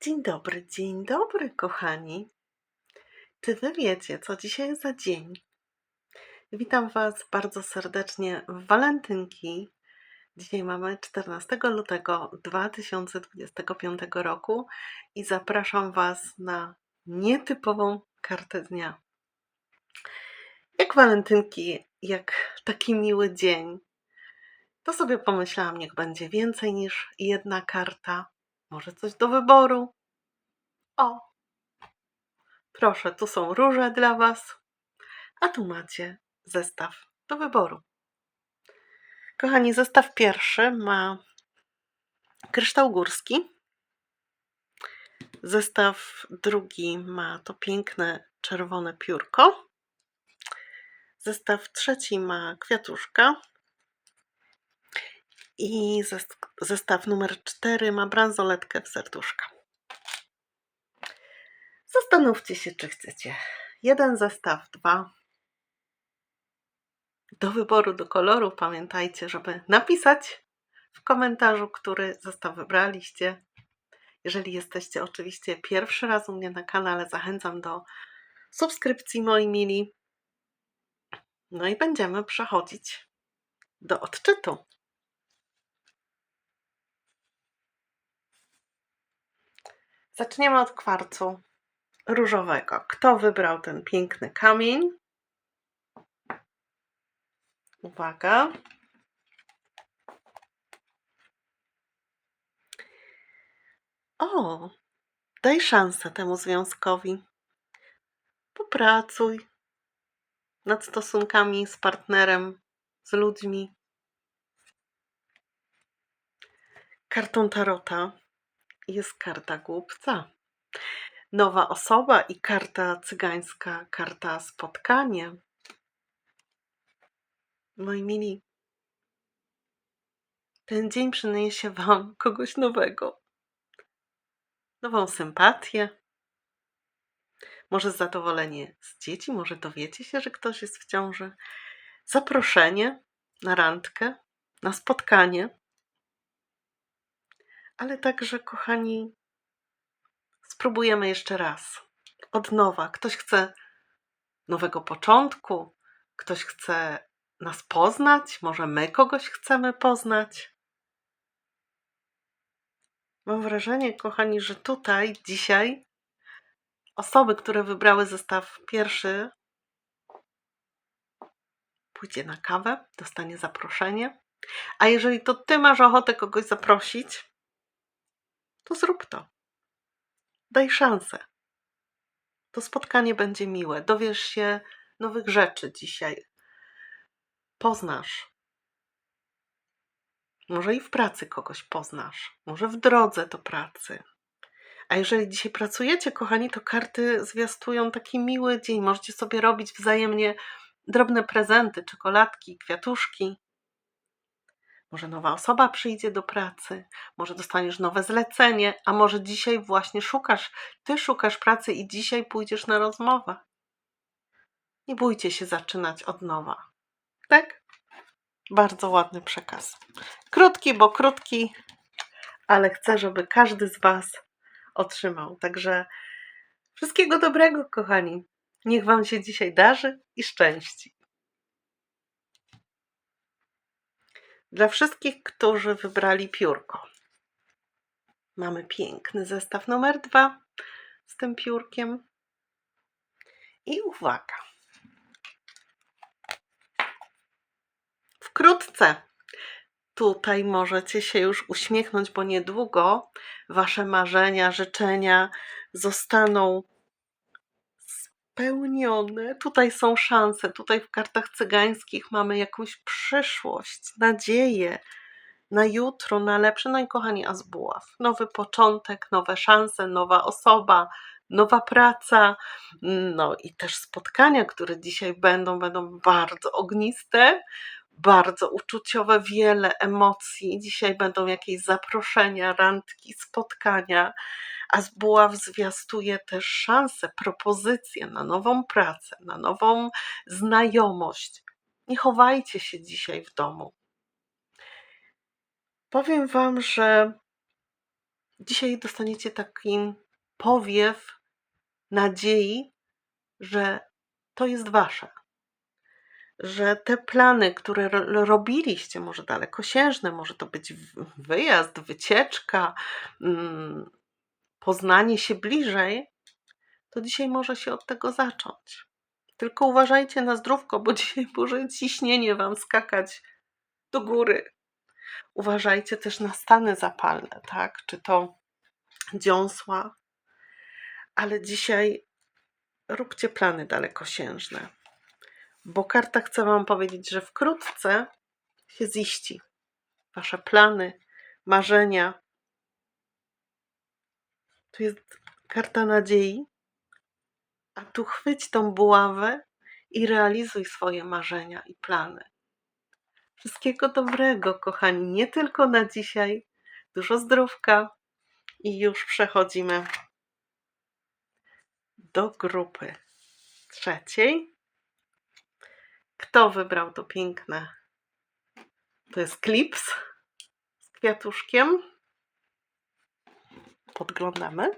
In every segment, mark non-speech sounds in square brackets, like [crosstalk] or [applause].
Dzień dobry, dzień dobry, kochani. Czy wy wiecie, co dzisiaj za dzień? Witam Was bardzo serdecznie w Walentynki. Dzisiaj mamy 14 lutego 2025 roku i zapraszam Was na nietypową kartę dnia. Jak walentynki, jak taki miły dzień, to sobie pomyślałam, niech będzie więcej niż jedna karta. Może coś do wyboru. O, proszę, tu są róże dla Was, a tu macie zestaw do wyboru. Kochani, zestaw pierwszy ma kryształ górski. Zestaw drugi ma to piękne czerwone piórko. Zestaw trzeci ma kwiatuszka. I zes- zestaw numer cztery ma bransoletkę w serduszka. Zastanówcie się, czy chcecie jeden zestaw, dwa. Do wyboru, do koloru pamiętajcie, żeby napisać w komentarzu, który zestaw wybraliście. Jeżeli jesteście oczywiście pierwszy raz u mnie na kanale, zachęcam do subskrypcji, moi mili. No i będziemy przechodzić do odczytu. Zaczniemy od kwarcu różowego. Kto wybrał ten piękny kamień? Uwaga. O, daj szansę temu związkowi. Popracuj nad stosunkami z partnerem, z ludźmi. Kartą tarota jest karta głupca. Nowa osoba i karta cygańska, karta spotkanie. Moi mili, ten dzień przyniesie Wam kogoś nowego. Nową sympatię. Może zadowolenie z dzieci, może dowiecie się, że ktoś jest w ciąży. Zaproszenie na randkę, na spotkanie. Ale także, kochani, spróbujemy jeszcze raz. Od nowa. Ktoś chce nowego początku, ktoś chce nas poznać, może my kogoś chcemy poznać. Mam wrażenie, kochani, że tutaj dzisiaj osoby, które wybrały zestaw pierwszy, pójdzie na kawę, dostanie zaproszenie. A jeżeli to ty masz ochotę kogoś zaprosić, to zrób to. Daj szansę. To spotkanie będzie miłe. Dowiesz się nowych rzeczy dzisiaj. Poznasz. Może i w pracy kogoś poznasz. Może w drodze do pracy. A jeżeli dzisiaj pracujecie, kochani, to karty zwiastują taki miły dzień. Możecie sobie robić wzajemnie drobne prezenty, czekoladki, kwiatuszki. Może nowa osoba przyjdzie do pracy, może dostaniesz nowe zlecenie, a może dzisiaj właśnie szukasz, ty szukasz pracy i dzisiaj pójdziesz na rozmowę. Nie bójcie się zaczynać od nowa. Tak? Bardzo ładny przekaz. Krótki, bo krótki, ale chcę, żeby każdy z Was otrzymał. Także wszystkiego dobrego, kochani. Niech Wam się dzisiaj darzy i szczęści. Dla wszystkich, którzy wybrali piórko. Mamy piękny zestaw numer dwa z tym piórkiem. I uwaga. Wkrótce tutaj możecie się już uśmiechnąć, bo niedługo Wasze marzenia, życzenia zostaną spełnione. Tutaj są szanse. Tutaj w kartach cygańskich mamy jakąś przyszłość, nadzieję na jutro, na lepsze. No i kochani, a z buław. Nowy początek, nowe szanse, nowa osoba, nowa praca. No i też spotkania, które dzisiaj będą, będą bardzo ogniste, bardzo uczuciowe, wiele emocji. Dzisiaj będą jakieś zaproszenia, randki, spotkania, a buław zwiastuje też szanse, propozycje na nową pracę, na nową znajomość. Nie chowajcie się dzisiaj w domu. Powiem Wam, że Dzisiaj dostaniecie taki powiew nadziei, że to jest wasze. Że te plany, które ro- robiliście, może dalekosiężne, może to być wyjazd, wycieczka, mm, poznanie się bliżej, to dzisiaj może się od tego zacząć. Tylko uważajcie na zdrówko, bo [laughs] dzisiaj może ciśnienie wam skakać do góry. Uważajcie też na stany zapalne, tak? Czy to dziąsła, ale dzisiaj róbcie plany dalekosiężne, bo karta chce Wam powiedzieć, że wkrótce się ziści Wasze plany, marzenia. Tu jest karta nadziei, a tu chwyć tą buławę i realizuj swoje marzenia i plany. Wszystkiego dobrego, kochani, nie tylko na dzisiaj. Dużo zdrówka i już przechodzimy do grupy trzeciej. Kto wybrał to piękne? To jest klips z kwiatuszkiem. Podglądamy.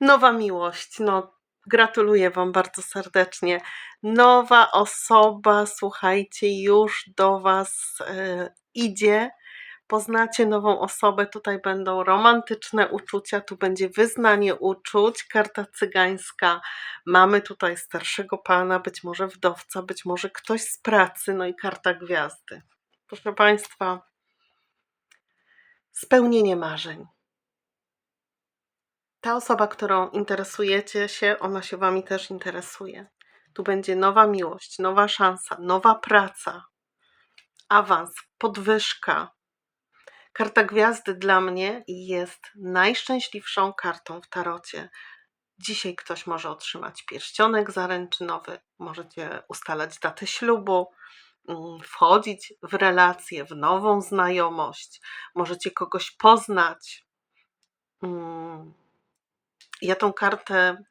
Nowa miłość. No, gratuluję Wam bardzo serdecznie. Nowa osoba, słuchajcie, już do Was e, idzie. Poznacie nową osobę, tutaj będą romantyczne uczucia, tu będzie wyznanie uczuć, karta cygańska. Mamy tutaj starszego pana, być może wdowca, być może ktoś z pracy, no i karta gwiazdy. Proszę Państwa, spełnienie marzeń. Ta osoba, którą interesujecie się, ona się Wami też interesuje. Tu będzie nowa miłość, nowa szansa, nowa praca, awans, podwyżka. Karta gwiazdy dla mnie jest najszczęśliwszą kartą w tarocie. Dzisiaj ktoś może otrzymać pierścionek zaręczynowy, możecie ustalać datę ślubu, mm, wchodzić w relację, w nową znajomość, możecie kogoś poznać. Mm, Ja tą kartę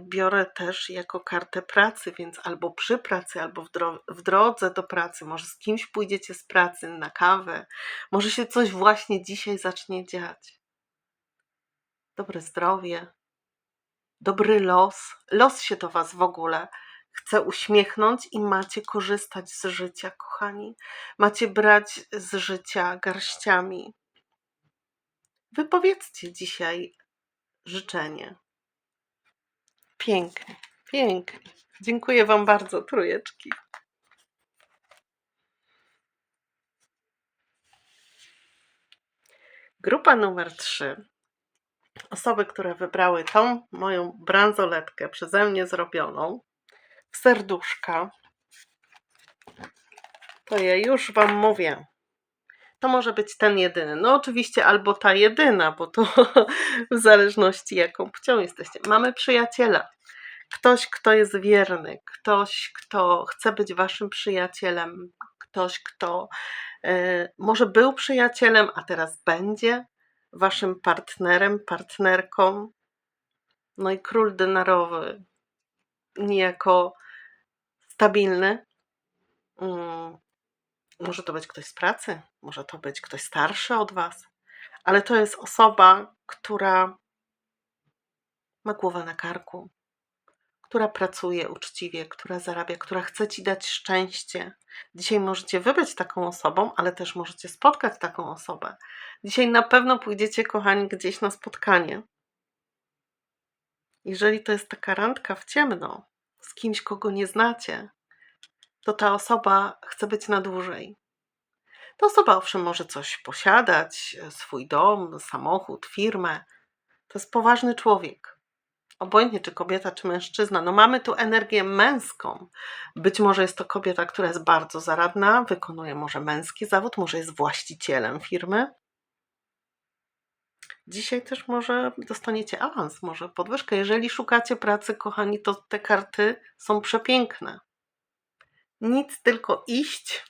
biorę też jako kartę pracy, więc albo przy pracy, albo w, dro- w drodze do pracy, może z kimś pójdziecie z pracy na kawę, może się coś właśnie dzisiaj zacznie dziać. Dobre zdrowie, dobry los, los się do Was w ogóle chce uśmiechnąć i macie korzystać z życia, kochani. Macie brać z życia garściami. Wypowiedzcie dzisiaj życzenie. Pięknie, pięknie. Dziękuję Wam bardzo, trójeczki. Grupa numer 3. Osoby, które wybrały tą moją bransoletkę przeze mnie zrobioną w serduszka, to ja już Wam mówię. To może być ten jedyny. No oczywiście albo ta jedyna, bo to [laughs] w zależności jaką płcią jesteście. Mamy przyjaciela. Ktoś, kto jest wierny, ktoś, kto chce być waszym przyjacielem, ktoś, kto e, może był przyjacielem, a teraz będzie waszym partnerem, partnerką. No i król denarowy, niejako stabilny. Może to być ktoś z pracy, może to być ktoś starszy od Was, ale to jest osoba, która ma głowę na karku, która pracuje uczciwie, która zarabia, która chce Ci dać szczęście. Dzisiaj możecie wy być taką osobą, ale też możecie spotkać taką osobę. Dzisiaj na pewno pójdziecie, kochani, gdzieś na spotkanie. Jeżeli to jest taka randka w ciemno, z kimś, kogo nie znacie, to ta osoba chce być na dłużej. Ta osoba owszem może coś posiadać, swój dom, samochód, firmę. To jest poważny człowiek. Obojętnie czy kobieta, czy mężczyzna. No mamy tu energię męską. Być może jest to kobieta, która jest bardzo zaradna, wykonuje może męski zawód, może jest właścicielem firmy. Dzisiaj też może dostaniecie awans, może podwyżkę. Jeżeli szukacie pracy, kochani, to te karty są przepiękne. Nic, tylko iść,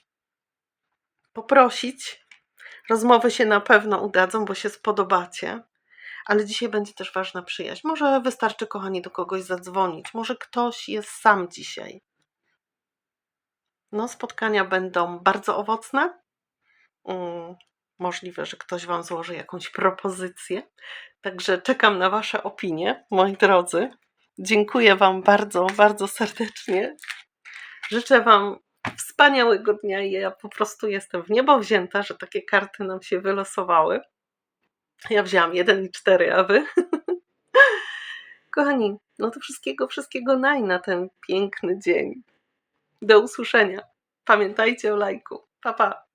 poprosić. Rozmowy się na pewno udadzą, bo się spodobacie. Ale dzisiaj będzie też ważna przyjaźń. Może wystarczy, kochani, do kogoś zadzwonić. Może ktoś jest sam dzisiaj. No, spotkania będą bardzo owocne. Mm, Możliwe, że ktoś Wam złoży jakąś propozycję. Także czekam na Wasze opinie, moi drodzy. Dziękuję Wam bardzo, bardzo serdecznie. Życzę Wam wspaniałego dnia i ja po prostu jestem w niebo wzięta, że takie karty nam się wylosowały. Ja wzięłam 1 i 4, a Wy? [laughs] Kochani, no to wszystkiego, wszystkiego naj na ten piękny dzień. Do usłyszenia. Pamiętajcie o lajku. Pa, pa.